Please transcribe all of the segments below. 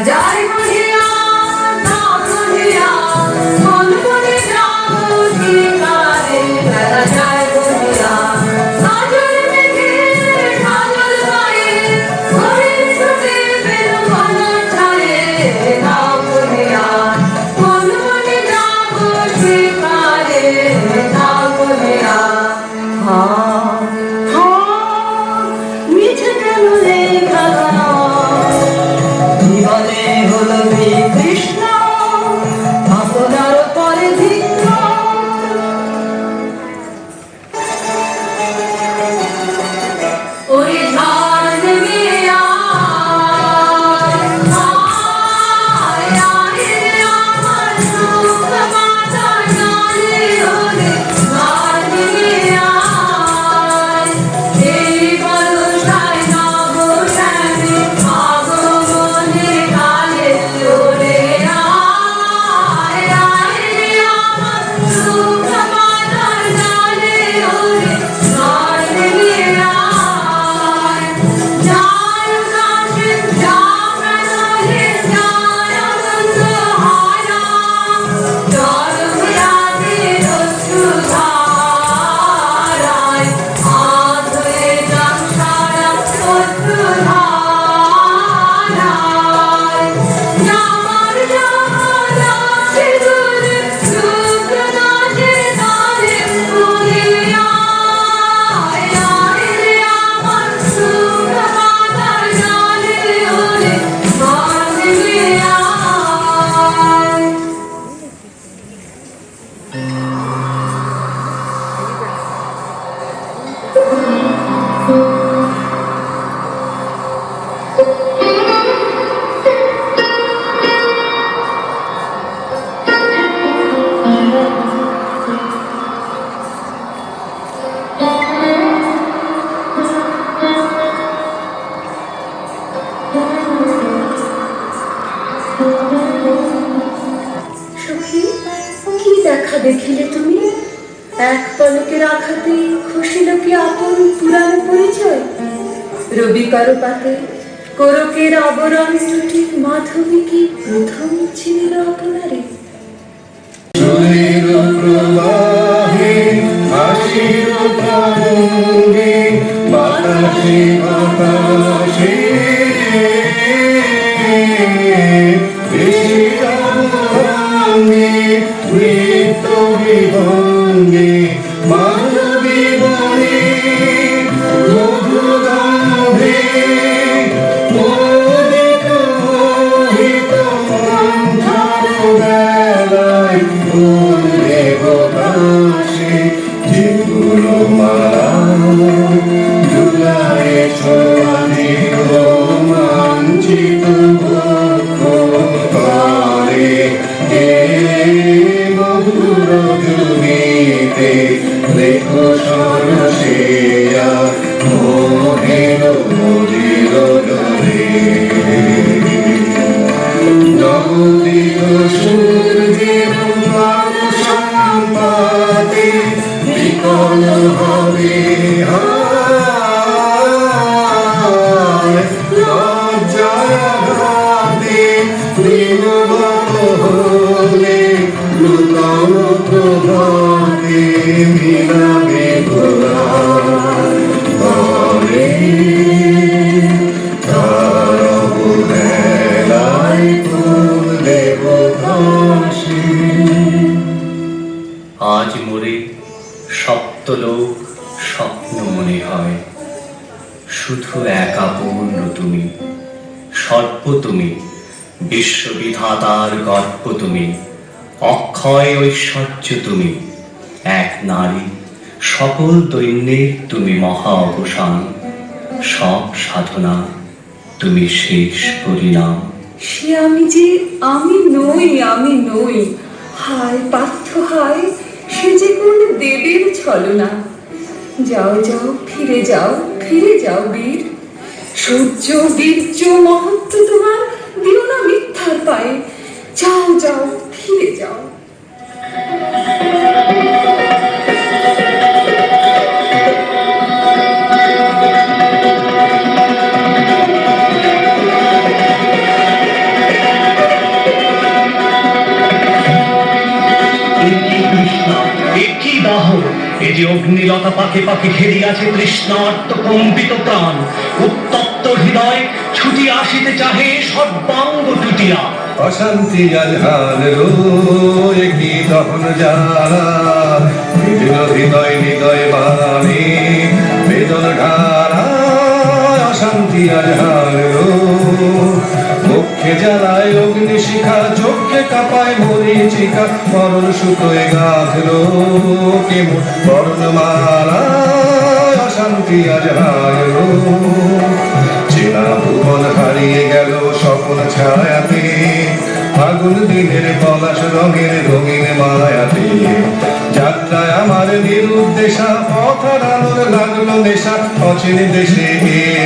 Dari রবিকার পাতে করকের আবরণ জুটি মাধ্যমে কি প্রথম ছিল আপনারে। প্রবাহে হাসির বাতাসে বিধাতার গর্ব তুমি। অক্ষয় ঐশ্বর্য তুমি। এক নারী সকল দৈন্যের তুমি মহা অবসান। সব সাধনা, তুমি শেষ পরিণাম। সে আমি যে আমি নই আমি নই। হায়, পার্থ হায়, সে যে কোন দেবের ছলনা। যাও যাও, ফিরে যাও ফিরে যাও বীর। সূর্য, বীর্য, মহত্ব তোমার দিও না তার পায়ে যাও যাও, ফিরে যাও। যে অগ্নিলতা পাখে পাখে কৃষ্ণ তৃষ্ণার্ত কম্পিত প্রাণ, উত্তপ্ত হৃদয় ছুটি আসিতে চাহে সর্বাঙ্গ টুটিয়া অশান্তি আজহার রোয় কি দহন জ্বালা বিঘ্ন হৃদয় হৃদয় বাণী, বেদন ঢালা অশান্তি আজহার মুখে জ্বালায় অগ্নি শিখা, চোখে কাপায় মরিচিকা মরণ শুকোয় গাঁথল কেমন বর্ণমালা অশান্তি আজহার চেনা ভুবন হারিয়ে গেল স্বপ্ন ছায়াতে। ফাগুন দিনের পলাশ রঙের রঙিন মায়াতে। যাত্রায় আমার নিরুদ্দেশা পথ হারানোর লাগল নেশা, অচিন দেশে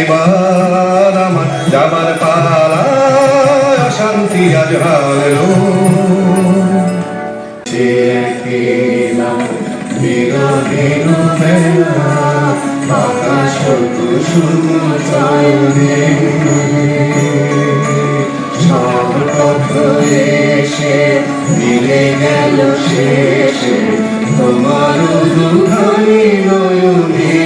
এবার আমার যাবার পালা, অশান্তি আজ হারলো। সে আকাশ কুসুম চয়নে সব পথ এসে শেষে তোমার নয়নে নয়নে।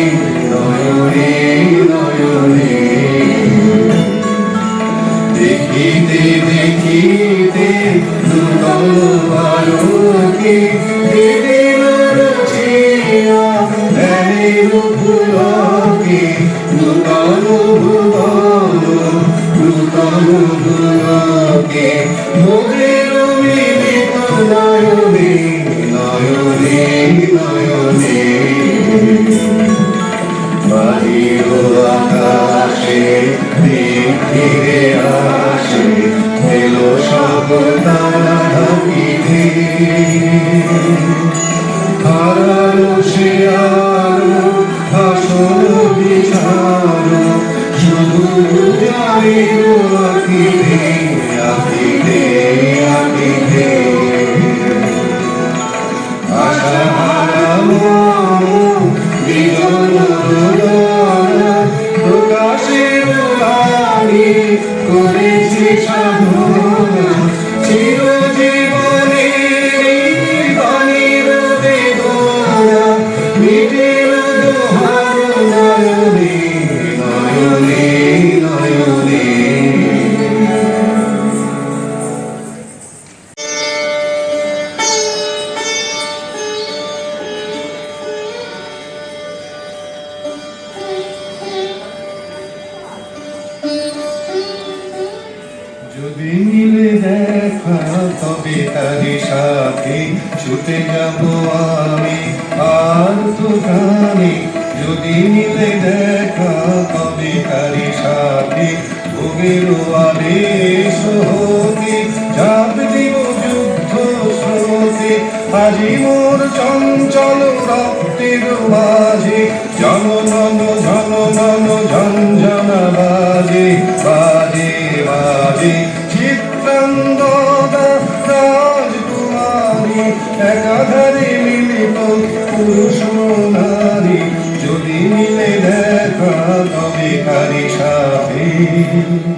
আজি মোর চঞ্চল রক্তের মাঝে জননন জননন ঝঞ্ঝনা বাজে বাজে বাজে। চিত্রাঙ্গদা রাজকুমারী একাধারে মিলিত পুরুষ নারী। যদি মিলে দেখা তবে কারি সাথে।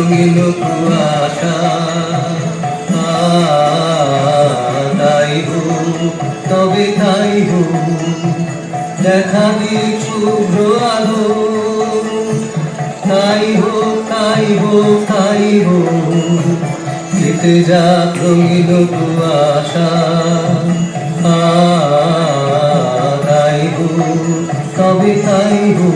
জমিল কুয়াশা। তাই তবে তাই দেখা দিক শুভ্র আলো। তাই হো তাই হো তাই হো যেতে যাক রঙিল কুয়াশা। তাই হো তবে তাই হো